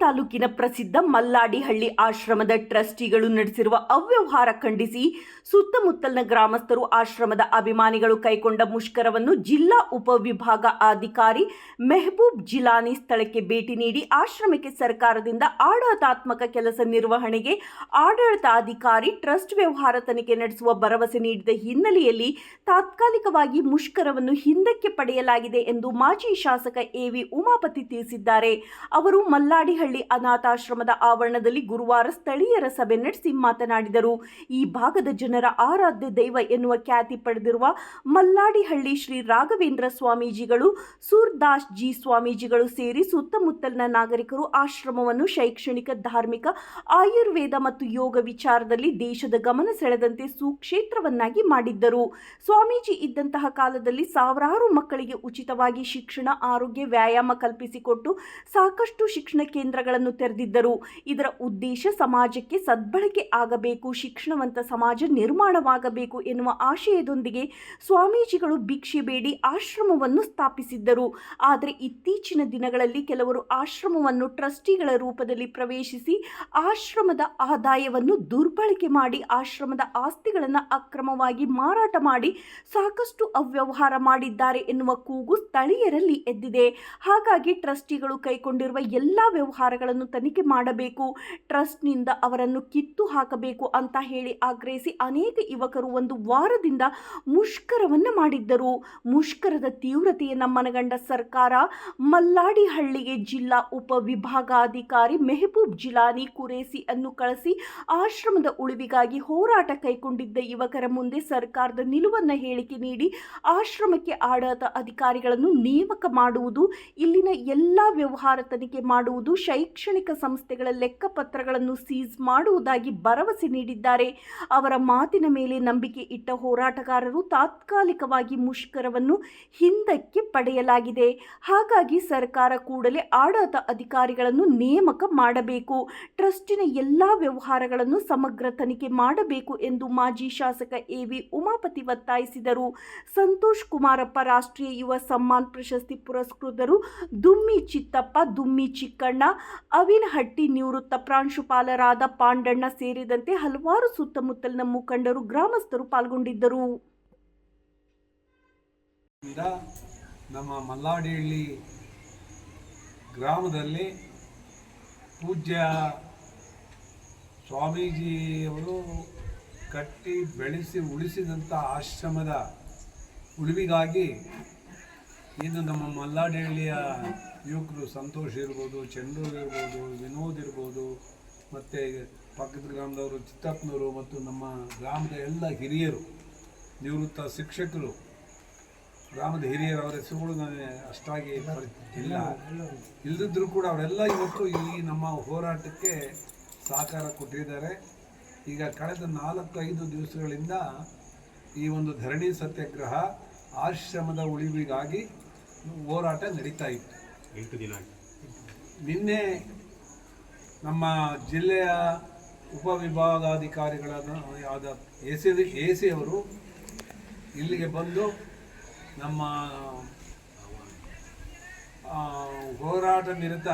ತಾಲೂಕಿನ ಪ್ರಸಿದ್ಧ ಮಲ್ಲಾಡಿಹಳ್ಳಿ ಆಶ್ರಮದ ಟ್ರಸ್ಟಿಗಳು ನಡೆಸಿರುವ ಅವ್ಯವಹಾರ ಖಂಡಿಸಿ ಸುತ್ತಮುತ್ತಲಿನ ಗ್ರಾಮಸ್ಥರು ಆಶ್ರಮದ ಅಭಿಮಾನಿಗಳು ಕೈಗೊಂಡ ಮುಷ್ಕರವನ್ನು ಜಿಲ್ಲಾ ಉಪವಿಭಾಗ ಅಧಿಕಾರಿ ಮೆಹಬೂಬ್ ಜಿಲಾನಿ ಸ್ಥಳಕ್ಕೆ ಭೇಟಿ ನೀಡಿ ಆಶ್ರಮಕ್ಕೆ ಸರ್ಕಾರದಿಂದ ಆಡಳಿತಾತ್ಮಕ ಕೆಲಸ ನಿರ್ವಹಣೆಗೆ ಆಡಳಿತಾಧಿಕಾರಿ ಟ್ರಸ್ಟ್ ವ್ಯವಹಾರ ತನಿಖೆ ನಡೆಸುವ ಭರವಸೆ ನೀಡಿದ ಹಿನ್ನೆಲೆಯಲ್ಲಿ ತಾತ್ಕಾಲಿಕವಾಗಿ ಮುಷ್ಕರವನ್ನು ಹಿಂದಕ್ಕೆ ಪಡೆಯಲಾಗಿದೆ ಎಂದು ಮಾಜಿ ಶಾಸಕ ಎವಿ ಉಮಾಪತಿ ತಿಳಿಸಿದ್ದಾರೆ. ಅವರು ಮಲ್ಲಾಡಿಹಳ್ಳಿ ಅನಾಥಾಶ್ರಮದ ಆವರಣದಲ್ಲಿ ಗುರುವಾರ ಸ್ಥಳೀಯರ ಸಭೆ ನಡೆಸಿ ಮಾತನಾಡಿದರು. ಈ ಭಾಗದ ಜನರ ಆರಾಧ್ಯ ದೈವ ಎನ್ನುವ ಖ್ಯಾತಿ ಪಡೆದಿರುವ ಮಲ್ಲಾಡಿಹಳ್ಳಿ ಶ್ರೀ ರಾಘವೇಂದ್ರ ಸ್ವಾಮೀಜಿಗಳು, ಸೂರ್ದಾಸ್ ಜಿ ಸ್ವಾಮೀಜಿಗಳು ಸೇರಿ ಸುತ್ತಮುತ್ತಲಿನ ನಾಗರಿಕರು ಆಶ್ರಮವನ್ನು ಶೈಕ್ಷಣಿಕ, ಧಾರ್ಮಿಕ, ಆಯುರ್ವೇದ ಮತ್ತು ಯೋಗ ವಿಚಾರದಲ್ಲಿ ದೇಶದ ಗಮನ ಸೆಳೆದಂತೆ ಸುಕ್ಷೇತ್ರವನ್ನಾಗಿ ಮಾಡಿದ್ದರು. ಸ್ವಾಮೀಜಿ ಇದ್ದಂತಹ ಕಾಲದಲ್ಲಿ ಸಾವಿರಾರು ಮಕ್ಕಳಿಗೆ ಉಚಿತವಾಗಿ ಶಿಕ್ಷಣ, ಆರೋಗ್ಯ, ವ್ಯಾಯಾಮ ಕಲ್ಪಿಸಿಕೊಟ್ಟು ಸಾಕಷ್ಟು ಶಿಕ್ಷಣ ಕೇಂದ್ರಗಳನ್ನು ತೆರೆದಿದ್ದರು. ಇದರ ಉದ್ದೇಶ ಸಮಾಜಕ್ಕೆ ಸದ್ಬಳಕೆ ಆಗಬೇಕು, ಶಿಕ್ಷಣವಂತ ಸಮಾಜ ನಿರ್ಮಾಣವಾಗಬೇಕು ಎನ್ನುವ ಆಶಯದೊಂದಿಗೆ ಸ್ವಾಮೀಜಿಗಳು ಭಿಕ್ಷೆ ಬೇಡಿ ಆಶ್ರಮವನ್ನು ಸ್ಥಾಪಿಸಿದ್ದರು. ಆದರೆ ಇತ್ತೀಚಿನ ದಿನಗಳಲ್ಲಿ ಕೆಲವರು ಆಶ್ರಮವನ್ನು ಟ್ರಸ್ಟಿಗಳ ರೂಪದಲ್ಲಿ ಪ್ರವೇಶಿಸಿ ಆಶ್ರಮದ ಆದಾಯವನ್ನು ದುರ್ಬಳಕೆ ಮಾಡಿ ಆಶ್ರಮದ ಆಸ್ತಿಗಳನ್ನು ಅಕ್ರಮವಾಗಿ ಮಾರಾಟ ಮಾಡಿ ಸಾಕಷ್ಟು ಅವ್ಯವಹಾರ ಮಾಡಿದ್ದಾರೆ ಎನ್ನುವ ಕೂಗು ಸ್ಥಳೀಯರಲ್ಲಿ ಎದ್ದಿದೆ. ಹಾಗಾಗಿ ಟ್ರಸ್ಟಿಗಳು ಕೈಗೊಂಡಿರುವ ಎಲ್ಲ ವ್ಯವಹಾರಗಳನ್ನು ತನಿಖೆ ಮಾಡಬೇಕು, ಟ್ರಸ್ಟ್ನಿಂದ ಅವರನ್ನು ಕಿತ್ತು ಹಾಕಬೇಕು ಅಂತ ಹೇಳಿ ಆಗ್ರಹಿಸಿ ಅನೇಕ ಯುವಕರು ಒಂದು ವಾರದಿಂದ ಮುಷ್ಕರವನ್ನು ಮಾಡಿದ್ದರು. ಮುಷ್ಕರದ ತೀವ್ರತೆಯನ್ನು ಮನಗಂಡ ಸರ್ಕಾರ, ಮಲ್ಲಾಡಿಹಳ್ಳಿಗೆ ಜಿಲ್ಲಾ ಉಪವಿಭಾಗಾಧಿಕಾರಿ ಮೆಹಬೂಬ್ ಜಿಲಾನಿ ಕುರೇಸಿ ಅನ್ನು ಕಳಿಸಿ ಆಶ್ರಮದ ಉಳಿವಿಗಾಗಿ ಹೋರಾಟ ಕೈಗೊಂಡಿದ್ದ ಯುವಕರ ಮುಂದೆ ಸರ್ಕಾರದ ನಿಲುವನ್ನು ಹೇಳಿಕೆ ನೀಡಿ ಆಶ್ರಮಕ್ಕೆ ಆಡಳಿತ ಅಧಿಕಾರಿಗಳನ್ನು ನೇಮಕ ಮಾಡುವುದು, ಇಲ್ಲಿನ ಎಲ್ಲ ವ್ಯವಹಾರ ತನಿಖೆ ಮಾಡುವುದು ಶೈಕ್ಷಣಿಕ ಸಂಸ್ಥೆಗಳ ಲೆಕ್ಕಪತ್ರಗಳನ್ನು ಸೀಸ್ ಮಾಡುವುದಾಗಿ ಭರವಸೆ ನೀಡಿದ್ದಾರೆ. ಅವರ ಮಾತಿನ ಮೇಲೆ ನಂಬಿಕೆ ಇಟ್ಟ ಹೋರಾಟಗಾರರು ತಾತ್ಕಾಲಿಕವಾಗಿ ಮುಷ್ಕರವನ್ನು ಹಿಂದಕ್ಕೆ ಪಡೆಯಲಾಗಿದೆ. ಹಾಗಾಗಿ ಸರ್ಕಾರ ಕೂಡಲೇ ಆಡಳಿತ ಅಧಿಕಾರಿಗಳನ್ನು ನೇಮಕ ಮಾಡಬೇಕು. ಟ್ರಸ್ಟಿನ ಎಲ್ಲ ವ್ಯವಹಾರಗಳನ್ನು ಸಮಗ್ರ ತನಿಖೆ ಮಾಡಬೇಕು ಎಂದು ಮಾಜಿ ಶಾಸಕ ಎವಿ ಉಮಾಪತಿ ಒತ್ತಾಯಿಸಿದರು. ಸಂತೋಷ್ ಕುಮಾರಪ್ಪ ರಾಷ್ಟ್ರೀಯ ಯುವ ಸಮ್ಮಾನ್ ಪ್ರಶಸ್ತಿ ಪುರಸ್ಕೃತರು ದುಮ್ಮಿ ಚಿತ್ತಪ್ಪ, ದುಮ್ಮಿ ಚಿಕ್ಕಣ್ಣ ಅವಿನಹಟ್ಟಿ ನಿವೃತ್ತ ಪ್ರಾಂಶುಪಾಲರಾದ ಪಾಂಡಣ್ಣ ಸೇರಿದಂತೆ ಹಲವಾರು ಸುತ್ತಮುತ್ತಲಿನ ಮುಖಂಡರು ಗ್ರಾಮಸ್ಥರು ಪಾಲ್ಗೊಂಡಿದ್ದರು. ನಮ್ಮ ಮಲ್ಲಾಡಿಹಳ್ಳಿ ಗ್ರಾಮದಲ್ಲಿ ಪೂಜ್ಯ ಸ್ವಾಮೀಜಿಯವರು ಕಟ್ಟಿ, ಬೆಳೆಸಿ, ಉಳಿಸಿದಂಥ ಆಶ್ರಮದ ಉಳಿವಿಗಾಗಿ ಇದು ನಮ್ಮ ಮಲ್ಲಾಡಿಹಳ್ಳಿಯ ಯುವಕರು ಸಂತೋಷ್ ಇರ್ಬೋದು ಚಂದೂರ್ ಇರ್ಬೋದು, ವಿನೋದ್ ಇರ್ಬೋದು, ಮತ್ತು ಪಕ್ಕದ ಗ್ರಾಮದವರು ಚಿತ್ತಪ್ಪನವರು ಮತ್ತು ನಮ್ಮ ಗ್ರಾಮದ ಎಲ್ಲ ಹಿರಿಯರು, ನಿವೃತ್ತ ಶಿಕ್ಷಕರು. ಗ್ರಾಮದ ಹಿರಿಯರು ಅವರ ಹೆಸರುಗಳು ನನಗೆ ಅಷ್ಟಾಗಿ ಇಲ್ಲ. ಇಲ್ಲದಿದ್ದರೂ ಕೂಡ ಅವರೆಲ್ಲ ಇವತ್ತು ಈ ನಮ್ಮ ಹೋರಾಟಕ್ಕೆ ಸಹಕಾರ ಕೊಟ್ಟಿದ್ದಾರೆ. ಈಗ ಕಳೆದ ನಾಲ್ಕು ಐದು ದಿವಸಗಳಿಂದ ಈ ಒಂದು ಧರಣಿ ಸತ್ಯಾಗ್ರಹ, ಆಶ್ರಮದ ಉಳಿವಿಗಾಗಿ ಹೋರಾಟ ನಡೀತಾ ಇತ್ತು. ಎಂಟು ದಿನ ನಿನ್ನೆ ನಮ್ಮ ಜಿಲ್ಲೆಯ ಉಪವಿಭಾಗಾಧಿಕಾರಿಗಳನ್ನು ಆದ ಎ ಸಿ ಎ ಸಿ ಅವರು ಇಲ್ಲಿಗೆ ಬಂದು ನಮ್ಮ ಹೋರಾಟ ನಿರತ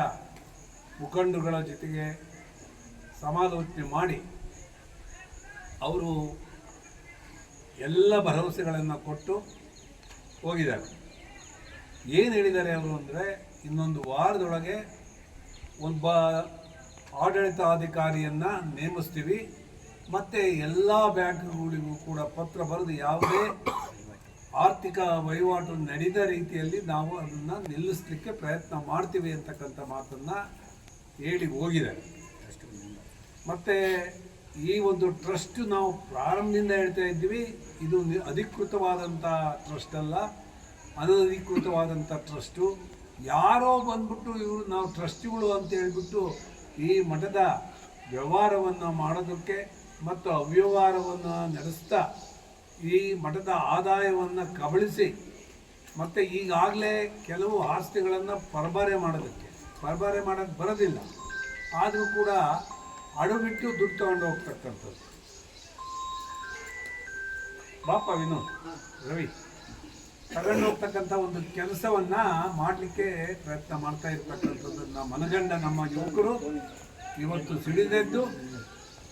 ಮುಖಂಡರುಗಳ ಜೊತೆಗೆ ಸಮಾಲೋಚನೆ ಮಾಡಿ ಅವರು ಎಲ್ಲ ಭರವಸೆಗಳನ್ನು ಕೊಟ್ಟು ಹೋಗಿದ್ದಾರೆ. ಏನು ಹೇಳಿದ್ದಾರೆ ಅವರು ಅಂದರೆ ಇನ್ನೊಂದು ವಾರದೊಳಗೆ ಒಬ್ಬ ಆಡಳಿತಾಧಿಕಾರಿಯನ್ನು ನೇಮಿಸ್ತೀವಿ. ಮತ್ತು ಎಲ್ಲ ಬ್ಯಾಂಕ್ಗಳಿಗೂ ಕೂಡ ಪತ್ರ ಬರೆದು ಯಾವುದೇ ಆರ್ಥಿಕ ವಹಿವಾಟು ನಡೆದ ರೀತಿಯಲ್ಲಿ ನಾವು ಅದನ್ನು ನಿಲ್ಲಿಸಲಿಕ್ಕೆ ಪ್ರಯತ್ನ ಮಾಡ್ತೀವಿ ಅಂತಕ್ಕಂಥ ಮಾತನ್ನು ಹೇಳಿ ಹೋಗಿದ್ದಾರೆ ಮತ್ತು ಈ ಒಂದು ಟ್ರಸ್ಟ್ ನಾವು ಪ್ರಾರಂಭದಿಂದ ಹೇಳ್ತಾ ಇದ್ದೀವಿ. ಇದು ಅಧಿಕೃತವಾದಂಥ ಟ್ರಸ್ಟ್ ಅಲ್ಲ, ಅನಧಿಕೃತವಾದಂಥ ಟ್ರಸ್ಟು. ಯಾರೋ ಬಂದ್ಬಿಟ್ಟು ಇವರು ನಾವು ಟ್ರಸ್ಟಿಗಳು ಅಂತ ಹೇಳ್ಬಿಟ್ಟು ಈ ಮಠದ ವ್ಯವಹಾರವನ್ನು ಮಾಡೋದಕ್ಕೆ ಮತ್ತು ಅವ್ಯವಹಾರವನ್ನು ನಡೆಸ್ತಾ ಈ ಮಠದ ಆದಾಯವನ್ನು ಕಬಳಿಸಿ ಮತ್ತು ಈಗಾಗಲೇ ಕೆಲವು ಆಸ್ತಿಗಳನ್ನು ಪರಬಾರೆ ಮಾಡೋದಕ್ಕೆ ಪರಬಾರೆ ಮಾಡೋಕ್ಕೆ ಬರೋದಿಲ್ಲ. ಆದರೂ ಕೂಡ ಅಡುಬಿಟ್ಟು ದುಡ್ಡು ತಗೊಂಡು ಹೋಗ್ತಕ್ಕಂಥದ್ದು. ಬಾಪ ವಿನೋದ್, ರವಿ. ತಗೊಂಡು ಹೋಗ್ತಕ್ಕಂಥ ಒಂದು ಕೆಲಸವನ್ನ ಮಾಡಲಿಕ್ಕೆ ಪ್ರಯತ್ನ ಮಾಡ್ತಾ ಇರ್ತಕ್ಕಂಥದ್ದನ್ನ ಮನಗಂಡ ನಮ್ಮ ಯುವಕರು ಇವತ್ತು ಸಿಡಿದೆದ್ದು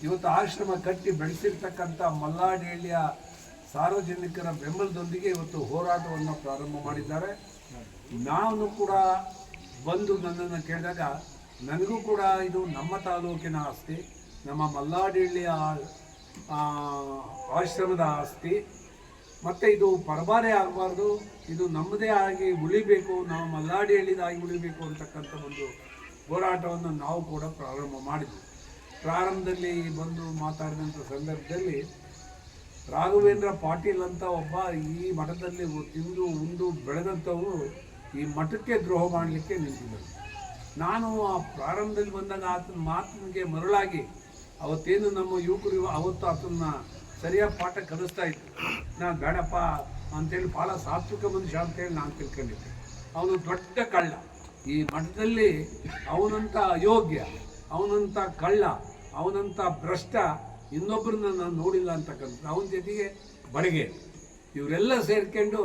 ಇವತ್ತು ಆಶ್ರಮ ಕಟ್ಟಿ ಬೆಳೆಸಿರ್ತಕ್ಕಂಥ ಮಲ್ಲಾಡಿಳ್ಳಿಯ ಸಾರ್ವಜನಿಕರ ಬೆಂಬಲದೊಂದಿಗೆ ಇವತ್ತು ಹೋರಾಟವನ್ನು ಪ್ರಾರಂಭ ಮಾಡಿದ್ದಾರೆ. ನಾನು ಕೂಡ ಬಂದು ನನ್ನನ್ನು ಕೇಳಿದಾಗ ನನಗೂ ಕೂಡ ಇದು ನಮ್ಮ ತಾಲೂಕಿನ ಆಸ್ತಿ, ನಮ್ಮ ಮಲ್ಲಾಡಿಳ್ಳಿಯ ಆಶ್ರಮದ ಆಸ್ತಿ. ಮತ್ತು ಇದು ಪರಬಾರೆ ಆಗಬಾರ್ದು, ಇದು ನಮ್ಮದೇ ಆಗಿ ಉಳಿಬೇಕು, ನಾವು ಮಲ್ಲಾಡಿ ಹಳ್ಳಿದಾಗಿ ಉಳಿಬೇಕು ಅಂತಕ್ಕಂಥ ಒಂದು ಹೋರಾಟವನ್ನು ನಾವು ಕೂಡ ಪ್ರಾರಂಭ ಮಾಡಿದ್ವಿ. ಪ್ರಾರಂಭದಲ್ಲಿ ಬಂದು ಮಾತಾಡಿದಂಥ ಸಂದರ್ಭದಲ್ಲಿ ರಾಘವೇಂದ್ರ ಪಾಟೀಲ್ ಅಂತ ಒಬ್ಬ ಈ ಮಠದಲ್ಲಿ ತಿಂದು ಉಂದು ಬೆಳೆದಂಥವರು ಈ ಮಠಕ್ಕೆ ದ್ರೋಹ ಮಾಡಲಿಕ್ಕೆ ನಿಂತಿದ್ದರು. ನಾನು ಆ ಪ್ರಾರಂಭದಲ್ಲಿ ಬಂದಾಗ ಆತನ ಮಾತಿಗೆ ಮರುಳಾಗಿ ಅವತ್ತೇನು ನಮ್ಮ ಯುವಕರು ಅವತ್ತು ಆತನ ಸರಿಯಾದ ಪಾಠ ಕಲಿಸ್ತಾ ಇತ್ತು ನಾನು ಬೇಡಪ್ಪ ಅಂತೇಳಿ ಭಾಳ ಸಾತ್ವಿಕ ಮನುಷ್ಯ ಅಂತೇಳಿ ನಾನು ತಿಳ್ಕೊಂಡಿದ್ದೆ. ಅವನು ದೊಡ್ಡ ಕಳ್ಳ. ಈ ಮಠದಲ್ಲಿ ಅವನಂಥ ಅಯೋಗ್ಯ ಅವನಂಥ ಕಳ್ಳ ಅವನಂಥ ಭ್ರಷ್ಟ ಇನ್ನೊಬ್ಬರನ್ನ ನಾನು ನೋಡಿಲ್ಲ ಅಂತಕ್ಕಂಥ ಅವನ ಜೊತೆಗೆ ಬಡಗೆ. ಇವರೆಲ್ಲ ಸೇರ್ಕೊಂಡು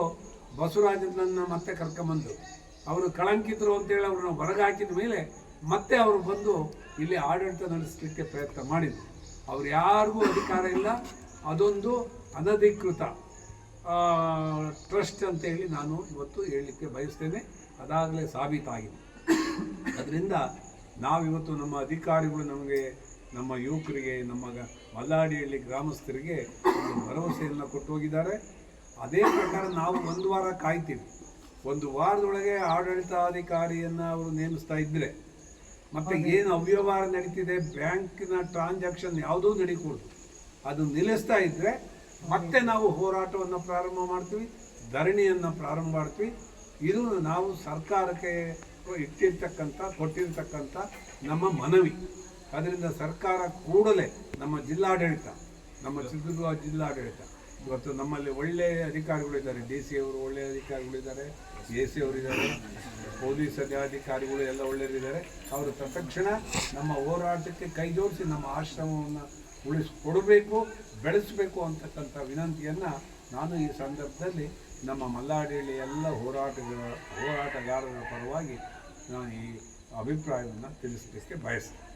ಬಸವರಾಜನನ್ನು ಮತ್ತೆ ಕರ್ಕೊಂಬಂದು ಅವರು ಕಳಂಕಿತರು ಅಂತೇಳಿ ಅವ್ರನ್ನ ಹೊರಗೆ ಹಾಕಿದ ಮೇಲೆ ಮತ್ತೆ ಅವರು ಬಂದು ಇಲ್ಲಿ ಆಡಳಿತ ನಡೆಸಲಿಕ್ಕೆ ಪ್ರಯತ್ನ ಮಾಡಿದ್ರು. ಅವ್ರು ಯಾರಿಗೂ ಅಧಿಕಾರ ಇಲ್ಲ ಅದೊಂದು ಅನಧಿಕೃತ ಟ್ರಸ್ಟ್ ಅಂತ ಹೇಳಿ ನಾನು ಇವತ್ತು ಹೇಳಲಿಕ್ಕೆ ಬಯಸ್ತೇನೆ. ಅದಾಗಲೇ ಸಾಬೀತಾಗಿದೆ. ಅದರಿಂದ ನಾವಿವತ್ತು ನಮ್ಮ ಅಧಿಕಾರಿಗಳು ನಮಗೆ ನಮ್ಮ ಯುವಕರಿಗೆ ನಮ್ಮ ಮಲ್ಲಾಡಿಹಳ್ಳಿ ಗ್ರಾಮಸ್ಥರಿಗೆ ಒಂದು ಭರವಸೆಯನ್ನು ಕೊಟ್ಟು ಹೋಗಿದ್ದಾರೆ ಅದೇ ಪ್ರಕಾರ ನಾವು ಒಂದು ವಾರ ಕಾಯ್ತೀವಿ. ಒಂದು ವಾರದೊಳಗೆ ಆಡಳಿತಾಧಿಕಾರಿಯನ್ನು ಅವರು ನೇಮಿಸ್ತಾ ಇದ್ದರೆ ಮತ್ತೆ ಏನು ಅವ್ಯವಹಾರ ನಡೀತಿದೆ ಬ್ಯಾಂಕಿನ ಟ್ರಾನ್ಸಾಕ್ಷನ್ ಯಾವುದೂ ನಡೀಕೂಡ್ದು ಅದು ನಿಲ್ಲಿಸ್ತಾ ಇದ್ದರೆ ಮತ್ತೆ ನಾವು ಹೋರಾಟವನ್ನು ಪ್ರಾರಂಭ ಮಾಡ್ತೀವಿ, ಧರಣಿಯನ್ನು ಪ್ರಾರಂಭ ಮಾಡ್ತೀವಿ. ಇದು ನಾವು ಸರ್ಕಾರಕ್ಕೆ ಇಟ್ಟಿರ್ತಕ್ಕಂಥ, ಕೊಟ್ಟಿರ್ತಕ್ಕಂಥ ನಮ್ಮ ಮನವಿ. ಅದರಿಂದ ಸರ್ಕಾರ ಕೂಡಲೇ ನಮ್ಮ ಜಿಲ್ಲಾಡಳಿತ, ನಮ್ಮ ಚಿತ್ರದುರ್ಗ ಜಿಲ್ಲಾಡಳಿತ, ಇವತ್ತು ನಮ್ಮಲ್ಲಿ ಒಳ್ಳೆಯ ಅಧಿಕಾರಿಗಳಿದ್ದಾರೆ ಡಿ ಸಿ ಅವರು ಒಳ್ಳೆಯ ಅಧಿಕಾರಿಗಳಿದ್ದಾರೆ ಎ ಸಿ ಅವರಿದ್ದಾರೆ ಪೊಲೀಸ್ ಅಧಿಕಾರಿಗಳು ಎಲ್ಲ ಒಳ್ಳೆಯರಿದ್ದಾರೆ ಅವರು ತಕ್ಷಣ ನಮ್ಮ ಹೋರಾಟಕ್ಕೆ ಕೈ ಜೋಡಿಸಿ ನಮ್ಮ ಆಶ್ರಮವನ್ನು ಉಳಿಸ್ಕೊಡಬೇಕು, ಬೆಳೆಸಬೇಕು ಅಂತಕ್ಕಂಥ ವಿನಂತಿಯನ್ನು ನಾನು ಈ ಸಂದರ್ಭದಲ್ಲಿ ನಮ್ಮ ಮಲ್ಲಾಡಿಯಲ್ಲಿ ಎಲ್ಲ ಹೋರಾಟಗಳ ಹೋರಾಟಗಾರರ ಪರವಾಗಿ ನಾನು ಈ ಅಭಿಪ್ರಾಯವನ್ನು ತಿಳಿಸಲಿಕ್ಕೆ ಬಯಸ್ತೇನೆ.